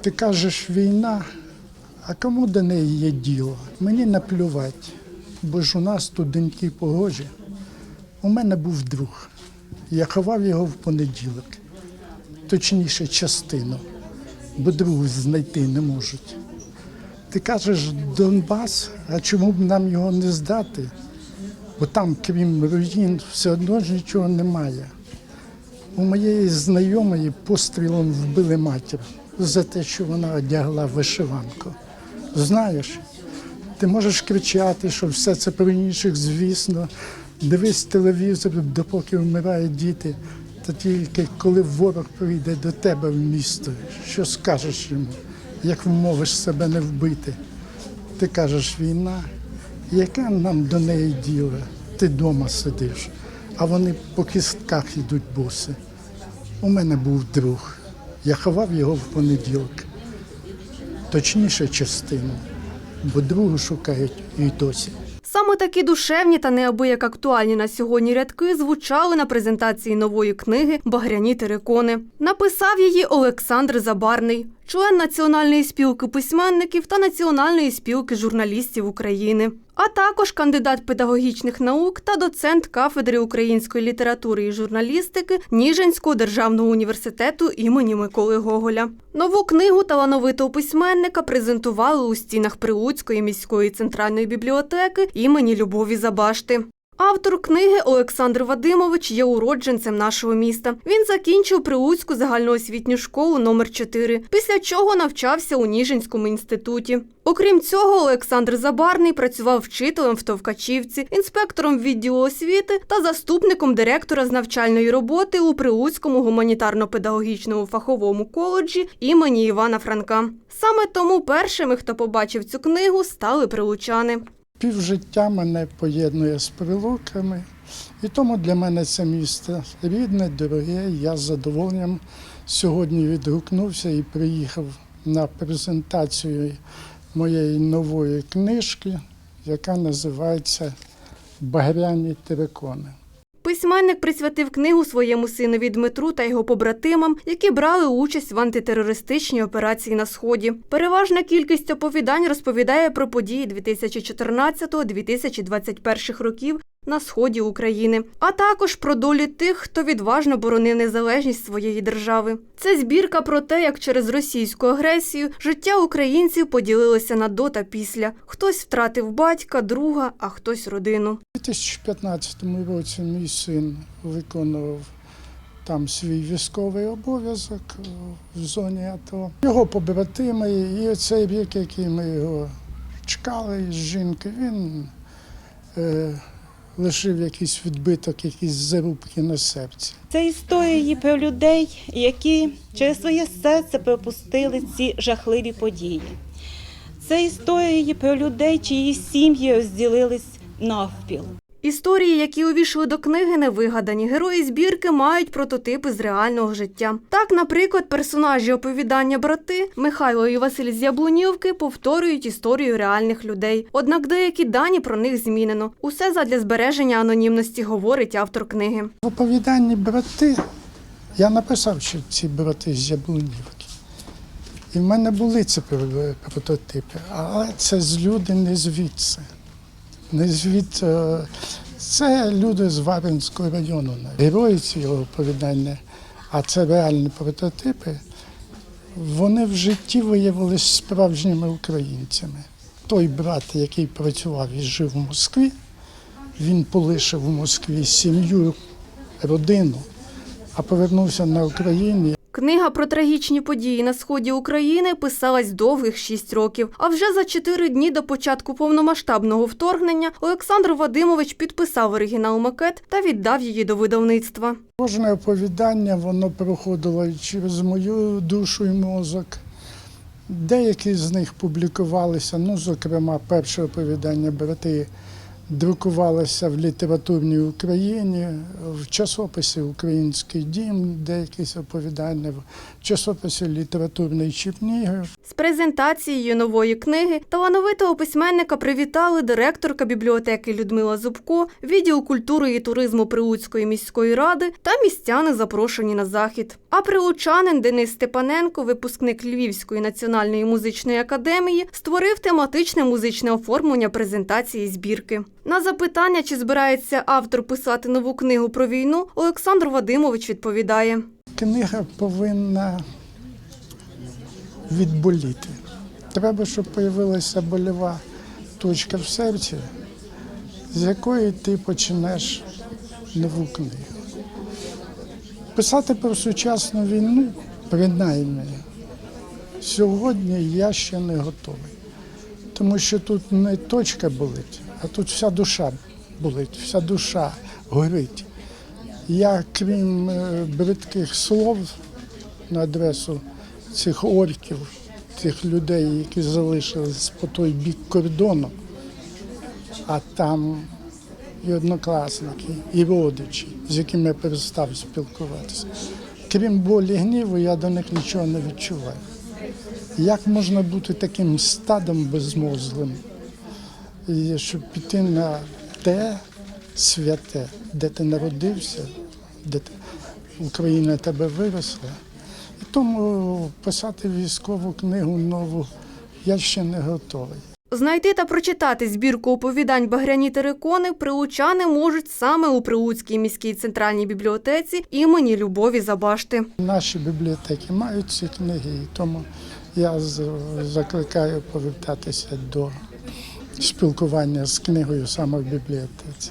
Ти кажеш війна, а кому до неї є діло? Мені наплювати, бо ж у нас студенті погожі. У мене був друг. Я ховав його в понеділок, точніше, частину, бо другу знайти не можуть. Ти кажеш Донбас, а чому б нам його не здати? Бо там, крім руїн, все одно ж нічого немає. У моєї знайомої пострілом вбили матір за те, що вона одягла вишиванку. Знаєш, ти можеш кричати, що все це про інших, звісно. Дивись телевізор, допоки вмирають діти. Та тільки коли ворог прийде до тебе в місто, що скажеш йому, як вмовиш себе не вбити? Ти кажеш війна, яке нам до неї діло? Ти вдома сидиш, а вони по кістках йдуть боси. У мене був друг. Я ховав його в понеділок. Точніше частину, бо другу шукають і досі. Саме такі душевні та неабияк актуальні на сьогодні рядки звучали на презентації нової книги Багряні терикони. Написав її Олександр Забарний, член Національної спілки письменників та Національної спілки журналістів України, а також кандидат педагогічних наук та доцент кафедри української літератури і журналістики Ніжинського державного університету імені Миколи Гоголя. Нову книгу талановитого письменника презентували у стінах Прилуцької міської центральної бібліотеки імені Любові Забашти. Автор книги Олександр Вадимович є уродженцем нашого міста. Він закінчив Прилуцьку загальноосвітню школу номер 4 після чого навчався у Ніжинському інституті. Окрім цього, Олександр Забарний працював вчителем в Товкачівці, інспектором відділу освіти та заступником директора з навчальної роботи у Прилуцькому гуманітарно-педагогічному фаховому коледжі імені Івана Франка. Саме тому першими, хто побачив цю книгу, стали прилучани. Півжиття мене поєднує з прилуками, і тому для мене це місто рідне, дороге. Я з задоволенням сьогодні відгукнувся і приїхав на презентацію моєї нової книжки, яка називається Багряні терикони. Письменник присвятив книгу своєму синові Дмитру та його побратимам, які брали участь в антитерористичній операції на сході. Переважна кількість оповідань розповідає про події 2014-2021 років на сході України, а також про долі тих, хто відважно боронив незалежність своєї держави. Це збірка про те, як через російську агресію життя українців поділилося на до та після. Хтось втратив батька, друга, а хтось родину. У 2015 році мій син виконував там свій військовий обов'язок е, в зоні АТО. Його побратими, і цей рік, який ми його чекали з жінки, він е, лишив якийсь відбиток, якісь зарубки на серці. Це історії про людей, які через своє серце пропустили ці жахливі події. Це історії про людей, чиї сім'ї розділились навпіл. Історії, які увійшли до книги, не вигадані. Герої збірки мають прототипи з реального життя. Так, наприклад, персонажі оповідання брати Михайло і Василь з Яблунівки повторюють історію реальних людей. Однак деякі дані про них змінено. Усе задля збереження анонімності, говорить автор книги. В оповіданні брати я написав, що ці брати з Яблунівки. І в мене були ці прототипи, але це з люди не звідси. Не звід... Це люди з Варвинського району. Герої цього оповідання, а це реальні прототипи, вони в житті виявилися справжніми українцями. Той брат, який працював і жив у Москві, він полишив у Москві сім'ю, родину, а повернувся на Україну. Книга про трагічні події на сході України писалась довгих шість років. А вже за чотири дні до початку повномасштабного вторгнення Олександр Вадимович підписав оригінал макет та віддав її до видавництва. Кожне оповідання воно проходило через мою душу і мозок. Деякі з них публікувалися, ну, зокрема, перше оповідання брати друкувалося в літературній Україні, в часописі Український дім, деякі оповідання, в часописі Літературний Чернігів. З презентацією нової книги талановитого письменника привітали директорка бібліотеки Людмила Зубко, відділ культури і туризму Прилуцької міської ради та містяни, запрошені на захід. А прилучанин Денис Степаненко, випускник Львівської національної музичної академії, створив тематичне музичне оформлення презентації збірки. На запитання, чи збирається автор писати нову книгу про війну, Олександр Вадимович відповідає. Книга повинна відболіти. Треба, щоб появилася больова точка в серці, з якої ти почнеш нову книгу. Писати про сучасну війну, принаймні, сьогодні я ще не готовий. Тому що тут не точка болить, а тут вся душа болить, вся душа горить. Я, крім е, бридких слов на адресу цих орків, цих людей, які залишились по той бік кордону, а там і однокласники, і родичі, з якими я перестав спілкуватися. Крім болі гніву, я до них нічого не відчуваю. Як можна бути таким стадом безмозглим, і щоб піти на те святе, де ти народився, де ти, Україна тебе виросла. І тому писати військову книгу нову я ще не готовий. Знайти та прочитати збірку оповідань Багряні терикони прилучани можуть саме у Прилуцькій міській центральній бібліотеці імені Любові Забашти. Наші бібліотеки мають ці книги, і тому я закликаю повертатися до спілкування з книгою саме в бібліотеці.